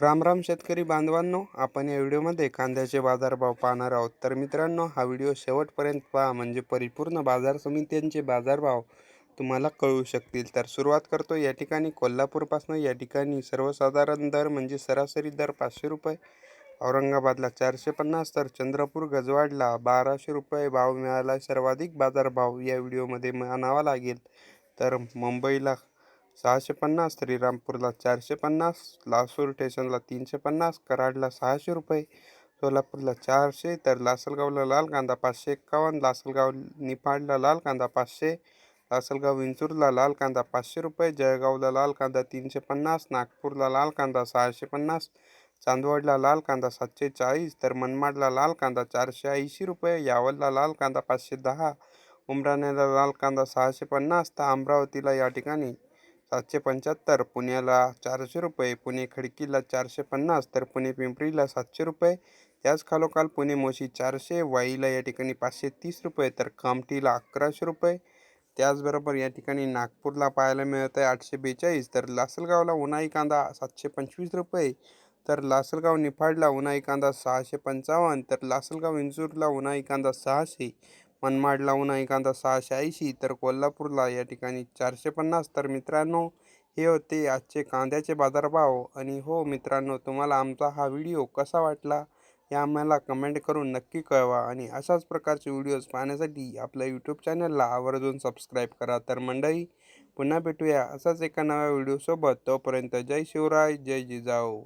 राम राम शेतकरी बांधवांनो आपण या व्हिडिओमध्ये कांद्याचे बाजारभाव पाहणार आहोत. तर मित्रांनो हा व्हिडिओ शेवटपर्यंत पहा म्हणजे परिपूर्ण बाजार समित्यांचे बाजारभाव तुम्हाला कळू शकतील. तर सुरुवात करतो या ठिकाणी. कोल्हापूरपासून या ठिकाणी सर्वसाधारण दर म्हणजे सरासरी दर पाचशे रुपये औरंगाबादला चारशे पन्नास तर चंद्रपूर गजवाडला बाराशे रुपये भाव मिळाला. सर्वाधिक बाजारभाव या व्हिडिओमध्ये म्हणावा लागेल. तर मुंबईला सहाशे पन्नास श्रीरामपूरला चारशे पन्नास लासूर स्टेशनला तीनशे पन्नास कराडला सहाशे रुपये सोलापूरला चारशे तर लासलगावला लाल कांदा पाचशे एक्कावन्न लासलगाव निफाडला लाल कांदा पाचशे लासलगाव विंचूरला लाल कांदा पाचशे रुपये जळगावला लाल कांदा तीनशे पन्नास नागपूरला लाल कांदा सहाशे पन्नास चांदवडला लाल कांदा सातशे चाळीस तर मनमाडला लाल कांदा चारशे ऐंशी रुपये यावलला लाल कांदा पाचशे दहा उमराण्याला लाल कांदा सहाशे पन्नास तर अमरावतीला या ठिकाणी सातशे पंच्याहत्तर पुण्याला चारशे रुपये पुणे खडकीला चारशे पन्नास तर पुणे पिंपरीला सातशे रुपये. त्याच खालोखाल पुणे मोशी चारशे वाईला या ठिकाणी पाचशे तीस रुपये तर कामठीला अकराशे रुपये. त्याचबरोबर या ठिकाणी नागपूरला पाहायला मिळत आहे आठशे बेचाळीस तर लासलगावला उन्हाळी कांदा सातशे पंचवीस रुपये तर लासलगाव निफाडला उन्हाळी कांदा सहाशे पंचावन्न तर लासलगाव इंजूरला उन्हाळी कांदा सहाशे. मनमाड लावून एखादा सहाशे ऐंशी तर कोल्हापूरला या ठिकाणी चारशे पन्नास. तर मित्रांनो हे होते आजचे कांद्याचे बाजारभाव. आणि हो मित्रांनो तुम्हाला आमचा हा व्हिडिओ कसा वाटला हे आम्हाला कमेंट करून नक्की कळवा. आणि अशाच प्रकारचे व्हिडिओज पाहण्यासाठी आपल्या यूट्यूब चॅनलला आवर्जून सबस्क्राईब करा. तर मंडळी पुन्हा भेटूया असाच एका नव्या व्हिडिओसोबत. तोपर्यंत जय शिवराय जय जिजाऊ.